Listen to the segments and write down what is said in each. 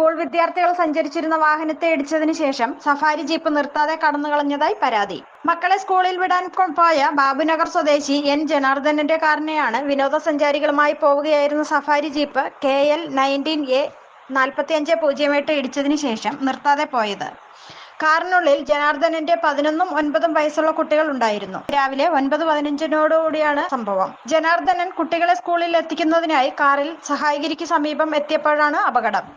School വിദ്യാർത്ഥികൾ സഞ്ചരിച്ചിരുന്ന വാഹനത്തെ ഇടിച്ചതിന് ശേഷം സഫാരി ജീപ്പ് നിർത്താതെ കടന്നുകളഞ്ഞതായി പരാതി. മക്കളെ സ്കൂളിൽ വിടാൻ പോയ ബാബുനഗർ സ്വദേശി എൻ. ജനാർദ്ദനന്റെ കാറിനെയാണ് വിനോദസഞ്ചാരികളുമായി പോവുകയായിരുന്ന safari jeep K. L. Nineteen A പൂജ്യം എട്ട് ഇടിച്ചതിന് ശേഷം നിർത്താതെ പോയത്. കാറിനുള്ളിൽ ജനാർദ്ദനന്റെ പതിനൊന്നും ഒൻപതും വയസ്സുള്ള കുട്ടികൾ ഉണ്ടായിരുന്നു. രാവിലെ ഒൻപത് പതിനഞ്ചിനോടുകൂടിയാണ് സംഭവം. ജനാർദ്ദനൻ കുട്ടികളെ സ്കൂളിൽ എത്തിക്കുന്നതിനായി കാറിൽ സഹായഗിരിക്ക് സമീപം എത്തിയപ്പോഴാണ് അപകടം.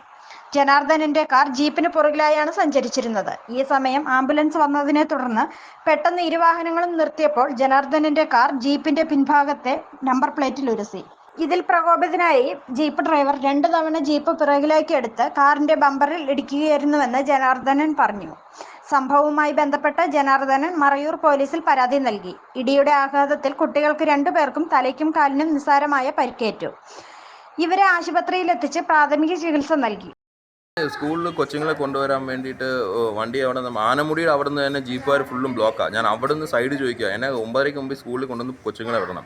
ജനാർദ്ദനന്റെ കാർ ജീപ്പിന് പുറകിലായാണ് സഞ്ചരിച്ചിരുന്നത്. ഈ സമയം ആംബുലൻസ് വന്നതിനെ തുടർന്ന് പെട്ടെന്ന് ഇരുവാഹനങ്ങളും നിർത്തിയപ്പോൾ ജനാർദ്ദനന്റെ കാർ ജീപ്പിന്റെ പിൻഭാഗത്തെ നമ്പർ പ്ലേറ്റിൽ ഉരസി. ഇതിൽ പ്രകോപിതനായി ജീപ്പ് ഡ്രൈവർ രണ്ടു തവണ ജീപ്പ് പിറകിലേക്ക് എടുത്ത് കാറിന്റെ ബമ്പറിൽ ഇടിക്കുകയായിരുന്നുവെന്ന് ജനാർദ്ദനൻ പറഞ്ഞു. സംഭവവുമായി ബന്ധപ്പെട്ട് ജനാർദ്ദനൻ മറയൂർ പോലീസിൽ പരാതി നൽകി. ഇടിയുടെ ആഘാതത്തിൽ കുട്ടികൾക്ക് രണ്ടുപേർക്കും തലയ്ക്കും കാലിനും നിസ്സാരമായ പരിക്കേറ്റു. ഇവരെ ആശുപത്രിയിലെത്തിച്ച് പ്രാഥമിക ചികിത്സ നൽകി. സ്കൂളിൽ കൊച്ചുങ്ങളെ കൊണ്ടുവരാൻ വേണ്ടിയിട്ട് വണ്ടി അവിടെ നിന്ന് ആനമുടിയുടെ അവിടെ നിന്ന് തന്നെ ജീപ്പുകാർ ഫുള്ളും ബ്ലോക്കാണ് ഞാൻ അവിടെ നിന്ന് സൈഡ് ചോദിക്കുക എന്നെ ഒമ്പതരയ്ക്ക് മുമ്പ് സ്കൂളിൽ കൊണ്ടുവന്ന് കൊച്ചുങ്ങളെ വിടണം.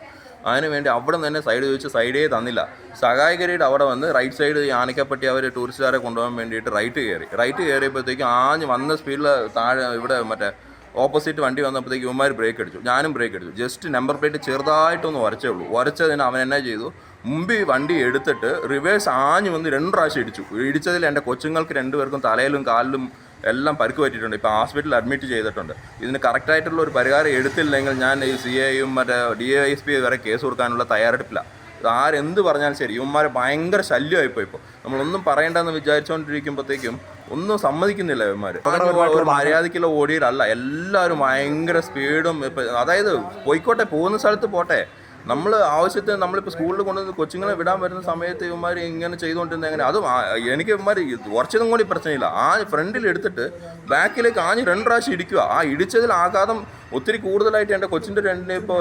അതിന് വേണ്ടി അവിടെ നിന്ന് തന്നെ സൈഡ് ചോദിച്ച് സൈഡേ തന്നില്ല. സഹായകരിയുടെ അവിടെ വന്ന് റൈറ്റ് സൈഡ് ഈ ആനക്കപ്പറ്റി അവർ ടൂറിസ്റ്റുകാരെ കൊണ്ടുപോകാൻ വേണ്ടിയിട്ട് റൈറ്റ് കയറി. റൈറ്റ് കയറിയപ്പോഴത്തേക്കും ആഞ്ഞ് വന്ന സ്പീഡിൽ താഴെ ഇവിടെ മറ്റേ ഓപ്പോസിറ്റ് വണ്ടി വന്നപ്പോഴത്തേക്ക് ഇവന്മാർ ബ്രേക്ക് അടിച്ചു. ഞാനും ബ്രേക്ക് അടിച്ചു. ജസ്റ്റ് നമ്പർ പ്ലേറ്റ് ചെറുതായിട്ടൊന്ന് വരച്ചേ ഉള്ളൂ. വരച്ചതിന് അവൻ എന്നാ ചെയ്തു? മുമ്പിൽ വണ്ടി എടുത്തിട്ട് റിവേഴ്സ് ആഞ്ഞു വന്ന് രണ്ട് പ്രാവശ്യം ഇടിച്ചു. ഇടിച്ചതിൽ എന്റെ കൊച്ചുങ്ങൾക്ക് രണ്ടുപേർക്കും തലയിലും കാലിലും എല്ലാം പരുക്ക് പറ്റിയിട്ടുണ്ട്. ഇപ്പോൾ ഹോസ്പിറ്റലിൽ അഡ്മിറ്റ് ചെയ്തിട്ടുണ്ട്. ഇതിന് കറക്റ്റായിട്ടുള്ള ഒരു പരിഹാരം എടുത്തില്ലെങ്കിൽ ഞാൻ ഈ സി എയും മറ്റേ ഡി എസ് പി വരെ കേസ് കൊടുക്കാനുള്ള തയ്യാറെടുപ്പില്ല. ആരെന്ത് പറഞ്ഞാലും ശരി. ഇവന്മാരെ ഭയങ്കര ശല്യമായിപ്പോൾ ഇപ്പോൾ. നമ്മളൊന്നും പറയേണ്ടെന്ന് വിചാരിച്ചുകൊണ്ടിരിക്കുമ്പോഴത്തേക്കും ഒന്നും സമ്മതിക്കുന്നില്ല ഇവന്മാര്. ഒരു മര്യാദയ്ക്കുള്ള ഓടിയിലല്ല എല്ലാവരും ഭയങ്കര സ്പീഡും ഇപ്പം അതായത് പോയിക്കോട്ടെ പോകുന്ന സ്ഥലത്ത് പോട്ടെ. നമ്മൾ ആവശ്യത്തിന് നമ്മളിപ്പോൾ സ്കൂളിൽ കൊണ്ടുവന്ന് കൊച്ചുങ്ങളെ വിടാൻ വരുന്ന സമയത്ത് ഇവന്മാർ ഇങ്ങനെ ചെയ്തുകൊണ്ടിരുന്ന എങ്ങനെ? അതും എനിക്ക് ഇവന്മാർ കുറച്ചതും കൂടി പ്രശ്നമില്ല. ആ ഫ്രണ്ടിൽ എടുത്തിട്ട് ബാക്കിലേക്ക് ആഞ്ഞ് രണ്ട് പ്രാവശ്യം ഇടിക്കുക. ആ ഇടിച്ചതിൽ ആഘാതം ഒത്തിരി കൂടുതലായിട്ട് എന്റെ കൊച്ചിന്റെ രണ്ടിന് ഇപ്പോൾ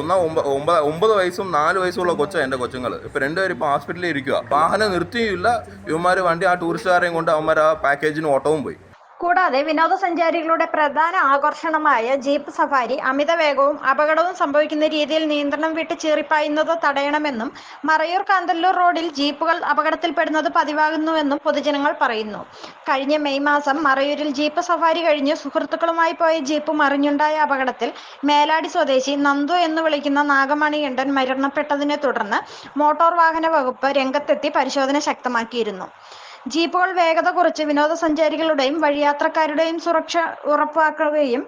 ഒന്നാം ഒമ്പ ഒമ്പത് ഒമ്പത് വയസ്സും നാല് വയസ്സുള്ള കൊച്ചാണ് എന്റെ കൊച്ചുങ്ങൾ ഇപ്പോൾ രണ്ടുപേരും ഇപ്പോൾ ഹോസ്പിറ്റലിൽ ഇരിക്കുക വാഹനം നിർത്തിയില്ല. ഇവന്മാർ വണ്ടി ആ ടൂറിസ്റ്റുകാരെയും കൊണ്ട് അവന്മാർ ആ പാക്കേജിന് ഓട്ടവും പോയി. കൂടാതെ വിനോദസഞ്ചാരികളുടെ പ്രധാന ആകർഷണമായ ജീപ്പ് സഫാരി അമിത വേഗവും അപകടവും സംഭവിക്കുന്ന രീതിയിൽ നിയന്ത്രണം വിട്ട് ചീറിപ്പായുന്നത് തടയണമെന്നും മറയൂർ കാന്തല്ലൂർ റോഡിൽ ജീപ്പുകൾ അപകടത്തിൽപ്പെടുന്നത് പതിവാകുന്നുവെന്നും പൊതുജനങ്ങൾ പറയുന്നു. കഴിഞ്ഞ മെയ് മാസം മറയൂരിൽ ജീപ്പ് സഫാരി കഴിഞ്ഞ് സുഹൃത്തുക്കളുമായി പോയ ജീപ്പ് മറിഞ്ഞുണ്ടായ അപകടത്തിൽ മേലാടി സ്വദേശി നന്ദു എന്ന് വിളിക്കുന്ന നാഗമണി എണ്ടൻ മരണപ്പെട്ടതിനെ തുടർന്ന് മോട്ടോർ വാഹന വകുപ്പ് രംഗത്തെത്തി പരിശോധന ശക്തമാക്കിയിരുന്നു. ജീപ്പുകൾ വേഗത കുറച്ച് വിനോദസഞ്ചാരികളുടെയും വഴിയാത്രക്കാരുടെയും സുരക്ഷ ഉറപ്പാക്കുകയും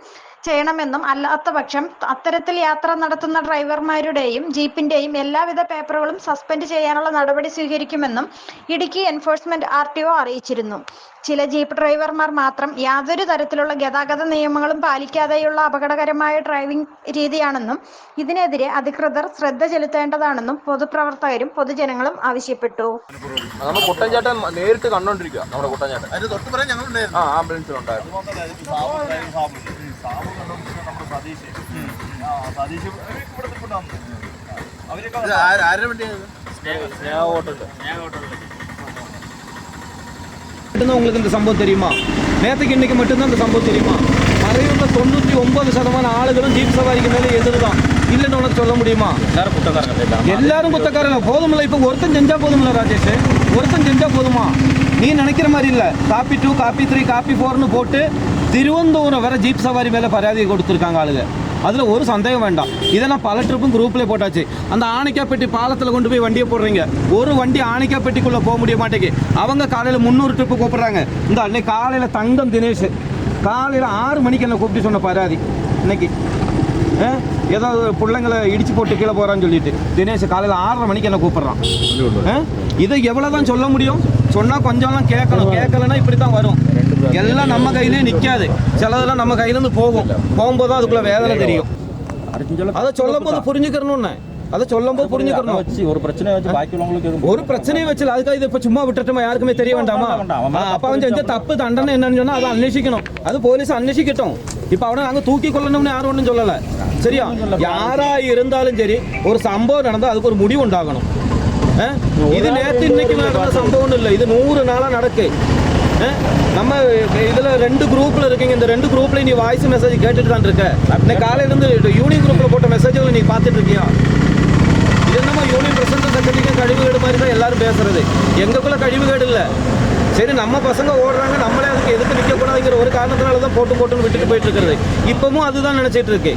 ചെയ്യണമെന്നും അല്ലാത്ത പക്ഷം അത്തരത്തിൽ യാത്ര നടത്തുന്ന ഡ്രൈവർമാരുടെയും ജീപ്പിന്റെയും എല്ലാവിധ പേപ്പറുകളും സസ്പെൻഡ് ചെയ്യാനുള്ള നടപടി സ്വീകരിക്കുമെന്നും Idukki enforcement R T O അറിയിച്ചിരുന്നു. ചില ജീപ്പ് ഡ്രൈവർമാർ മാത്രം യാതൊരു തരത്തിലുള്ള ഗതാഗത നിയമങ്ങളും പാലിക്കാതെയുള്ള അപകടകരമായ ഡ്രൈവിംഗ് രീതിയാണെന്നും ഇതിനെതിരെ അധികൃതർ ശ്രദ്ധ ചെലുത്തേണ്ടതാണെന്നും പൊതുപ്രവർത്തകരും പൊതുജനങ്ങളും ആവശ്യപ്പെട്ടു. കുട്ടൻചാട്ടൻ നേരിട്ട് കണ്ടോണ്ടിരിക്കുക നമ്മുടെ കുട്ടൻചാട്ടൻ. തൊട്ട് ആ ആംബുലൻസിലുണ്ടായിരുന്നു. ഇത് ആര്- ആരുടെ വണ്ടിയാണ് மட்டும்தான் உங்களுக்கு இந்த சம்பவம் தெரியுமா நேற்றுக்கு இன்னைக்கு மட்டும்தான் இந்த சம்பவம் தெரியுமா மறைவுள்ள தொண்ணூற்றி ஒன்பது சதமான ஆளுகளும் ஜீப் சவாரிக்கு மேலே எதிர்தான் இல்லைன்னு உனக்கு சொல்ல முடியுமா எல்லாரும் குத்தக்காரங்க போதுமில்ல இப்போ ஒருத்தன் செஞ்சா போதுமில்ல ராஜேஷ் ஒருத்தன் செஞ்சா போதுமா நீ நினைக்கிற மாதிரி இல்லை. Copy two copy three copy ஃபோர்னு போட்டு திருவனந்தபுரம் வர ஜீப் சவாரி மேலே பராதி கொடுத்துருக்காங்க ஆளுங்க. அதில் ஒரு சந்தேகம் வேண்டாம். இதை நான் பல ட்ரிப்பும் குரூப்லேயே போட்டாச்சு. அந்த ஆணைக்காப்பட்டி பாலத்தில் கொண்டு போய் வண்டியை போடுறீங்க. ஒரு வண்டி ஆணைக்காப்பட்டிக்குள்ளே போக முடிய மாட்டேங்கு அவங்க காலையில் முந்நூறு ட்ரிப்பு கூப்பிட்றாங்க. இந்த அன்னைக்கு காலையில் தங்கம் தினேஷ். காலையில் ஆறு மணிக்கு என்ன கூப்பிட்டு சொன்ன பராதி. இன்னைக்கு. ஆ? ஏதாவது பிள்ளைங்களை இடிச்சு போட்டு கீழே போகிறான்னு சொல்லிட்டு தினேஷ் காலையில் ஆறரை மணிக்கு என்ன கூப்பிட்றான். இதை எவ்வளோ தான் சொல்ல முடியும்? சொன்னால் கொஞ்சம்லாம் கேட்கணும். கேட்கலன்னா இப்படி தான் வரும் எல்லாம் நம்ம கையிலே நிற்காது. சிலதெல்லாம் நம்ம கையிலேருந்து போகும். போகும்போது தான் அதுக்குள்ள வேதனை தெரியும். அதை சொல்லும் போது புரிஞ்சுக்கிறணும்னு அதை சொல்லும் போது புரிஞ்சுக்கணும் வச்சு ஒரு பிரச்சனையை வச்சு பாக்கி உள்ளவங்களுக்கு ஒரு பிரச்சனையை வச்சு அதுக்காக இதை இப்போ சும்மா விட்டுட்டுமா? யாருக்குமே தெரிய வேண்டாமா? அப்போ அவன் செஞ்ச தப்பு தண்டனை என்னன்னு சொன்னா அதை அன்வேஷிக்கணும். அது போலீஸ் அன்வேஷிக்கட்டும். இப்போ அவனை நாங்கள் தூக்கி கொள்ளணும்னு யாரும் ஒன்றும் சொல்லலை. சரியா? யாரா இருந்தாலும் சரி ஒரு சம்பவம் நடந்தால் அதுக்கு ஒரு முடிவு உண்டாகணும்? இது நேற்று இன்னைக்கு நடந்த சம்பவம் இல்லை. இது நூறு நாளாக நடக்கு. ஆ? நம்ம இதில் ரெண்டு குரூப்பில் இருக்கீங்க. இந்த ரெண்டு குரூப்ல நீ வாய்ஸ் மெசேஜ் கேட்டுட்டு தான் இருக்க. இன்னைக்கு காலையிலேருந்து யூனியன் குரூப்பில் போட்ட மெசேஜ்களை நீ பார்த்துட்டு இருக்கியா? இது என்னமோ யூனியன் பிரசிடண்ட் செக்ரட்டரிக்கு கழிவுகேடு மாதிரி தான் எல்லாரும் பேசுறது. எங்களுக்குள்ள கழிவுகேடு இல்லை. சரி நம்ம பசங்க ஓடுறாங்க. நம்மளே அதுக்கு எதுக்கு நிற்கக்கூடாதுங்கிற ஒரு காரணத்தினால தான் போட்டு போட்டுன்னு விட்டுட்டு போயிட்டு இருக்கிறது. இப்பவும் அதுதான் நினச்சிட்டு இருக்கு.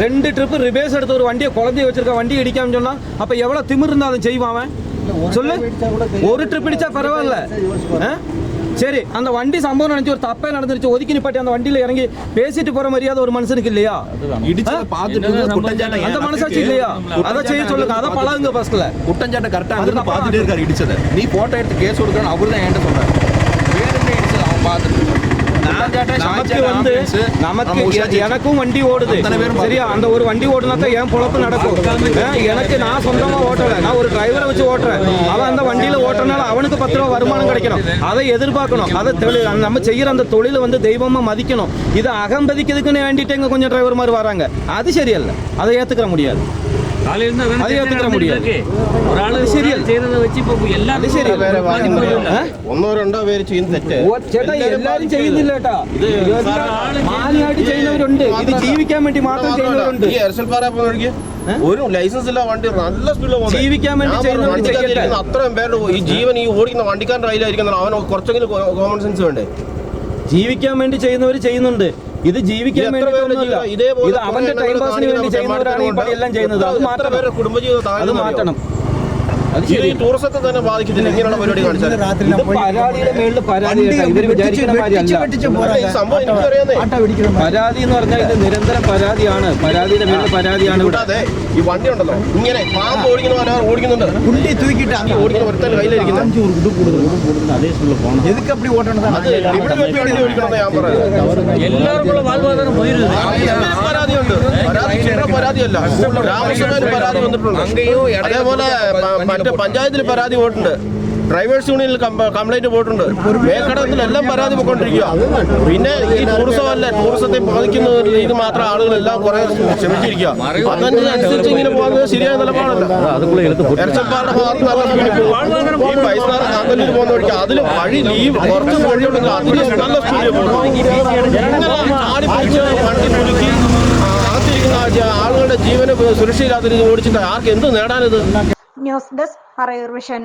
ரெண்டு ட்ரிப்பு ரிவேஸ் எடுத்த ஒரு வண்டியை குழந்தைய வச்சிருக்க வண்டி இடிக்காம சொன்னா அப்ப எவ்வளவு திமிர் இருந்தா அதை செய்வான் அவன்? சொல்லு. ஒரு ட்ரிப் இடிச்சா பரவாயில்ல? சரி அந்த வண்டி சம்பவம் நினைச்சு ஒரு தப்பே நடந்துருச்சு ஒதுக்கி நிப்பாட்டி அந்த வண்டியில இறங்கி பேசிட்டு போற மரியாதை ஒரு மனுஷனுக்கு இல்லையா? அந்த மனசாட்சி இல்லையா? அதை செய்ய சொல்லுங்க அதை பழகுங்க ஃபர்ஸ்ட்ல குட்டஞ்சாட்டம் கரெக்டா அது அங்கிருந்து தப்பா பார்த்துட்டே இருக்காரு இடிச்சத. நீ போட்டோ எடுத்து கேஸ் கொடுக்கணும் அவரு தான் என்கிட்ட சொல்றாரு. இடிச்சது அவன் பார்த்துட்டு நமக்கு வந்து நமக்கு. எனக்கும் வண்டி ஓடுது. சரியா? அந்த ஒரு வண்டி ஓடுனா தான் என் பொழப்பு நடக்கும். எனக்கு நான் சொந்தமா ஓட்டல. நான் ஒரு டிரைவரை வச்சு ஓட்டுறேன். அவன் அந்த வண்டியில ஓட்டுறனால அவனுக்கு பத்து ரூபா வருமானம் கிடைக்கணும். அதை எதிர்பார்க்கணும். அதை தொழில் நம்ம செய்யற அந்த தொழிலை வந்து தெய்வமா மதிக்கணும். இதை அகம்பதிக்கிறதுக்குன்னு வேண்டிட்டு இங்க கொஞ்சம் டிரைவர் மாதிரி வராங்க. அது சரியல்ல. அதை ஏத்துக்கிற முடியாது. അത് എത്തിക്കാൻ മുടിയാൽ ഒന്നോ രണ്ടോ പേര് ചെയ്യുന്ന തെറ്റ്. ചേട്ടാ എല്ലാരും ചെയ്യുന്നില്ല ചേട്ടാ. ഇത് മാനിയായിട്ട് ചെയ്യുന്നവരുണ്ട്. ഇത് ജീവിക്കാൻ വേണ്ടി മാത്രം ചെയ്യുന്നവരുണ്ട്. ഈ എർസൽ പാറ പോയി ഒരു ലൈസൻസ് ഇല്ല വണ്ടി നല്ല സ്പീഡിൽ ജീവിക്കാൻ വേണ്ടി അത്രയും പേരുടെ ഈ ജീവൻ ഈ ഓടിക്കുന്ന വണ്ടിക്കാരന്റെ കയ്യിലായിരിക്കുന്ന അവന് കുറച്ചെങ്കിലും കോമൺ സെൻസ് വേണ്ടേ? ജീവിക്കാൻ വേണ്ടി ചെയ്യുന്നവർ ചെയ്യുന്നുണ്ട്. ഇത് ജീവിക്കാൻ വേണ്ടി ഇത് അവന്റെ ടൈം പാസിന് വേണ്ടി ചെയ്യുന്നവരാണ് ഈ പണിയെല്ലാം ചെയ്യുന്നത്. അത് മാറ്റണം കുടുംബജീവിതം അത് മാറ്റണം. ഇത് ശരി ഈ ടൂറിസത്തെ തന്നെ ബാധിക്കത്തില്ല ഇങ്ങനെയുള്ള പരിപാടി കാണിച്ചാൽ ഇത് പരാതിയുടെ മേളിൽ പരാതി കേട്ടോ ഇവര് വിചാരിക്കുന്ന മാതിരിയല്ല ഈ സംഭവം എനിക്കറിയാന്നേ പരാതി എന്ന് പറഞ്ഞാൽ ഇത് നിരന്തരം പരാതിയാണ് പരാതിയുടെ മേളിൽ പരാതിയാണ് ഇവിടെ കൂടാതെ ഈ വണ്ടി ഉണ്ടല്ലോ ഇങ്ങനെ പാമ്പ് ഓടിക്കുന്ന പോലെ ഓടിക്കുന്നുണ്ട് குண்டி தூக்கிட்டு ഈ ഓടിക്കുന്ന ഒരുത്തൻ കയ്യിലിരിക്കുന്നത് எதுக்கு அப்படி ஓட்டணும் അത് ഇവിടെ വെച്ച് വണ്ടി ഓടിക്കണമെന്ന് ഞാൻ പറയുന്നത് எல்லாருக்குள்ள வாழ்வாதாரம் போயிருது ഇതിന് പരാതിയുണ്ട്. പരാതി ചില്ലറ പരാതിയല്ല. രാമകൃഷ്ണന് പരാതി വന്നിട്ടുണ്ട് അതേപോലെ മറ്റേ പഞ്ചായത്തിൽ പരാതി പോയിട്ടുണ്ട്. ഡ്രൈവേഴ്സ് യൂണിയനിൽ കംപ്ലൈന്റ് പോയിട്ടുണ്ട്. മേൽക്കടത്തിലെല്ലാം പരാതി പോയിക്കൊണ്ടിരിക്കുക. പിന്നെ ഈ ടൂറിസം അല്ല? ടൂറിസത്തെ ബാധിക്കുന്ന ഇത് രീതി മാത്രം ആളുകളെല്ലാം കുറെ ശ്രമിച്ചിരിക്കുക അതനുസരിച്ച് ഇങ്ങനെ പോകുന്നത് ശരിയായ നിലപാടല്ല. എരച്ചപ്പാറയുടെ ഭാഗത്ത് ഈ പൈസാറ കാന്തല്ലൂർ പോകുന്ന വഴിക്ക് അതിൽ വഴി ലീവ് കുറച്ച് വഴിയുണ്ടെങ്കിൽ അതിൽ നല്ല സ്പീഡിൽ പോകും ചാടി പിടിച്ച് വണ്ടി കുലുക്കി ആ, അകത്തിരിക്കുന്ന ആ ജ- ആളുകളുടെ ജീവന് സുരക്ഷയില്ലാത്ത രീതി ഓടിച്ചിട്ട് ആർക്ക് എന്ത് നേടാനിത്? ന്യൂസ് ഡെസ്ക് അറിയൂർ വിഷൻ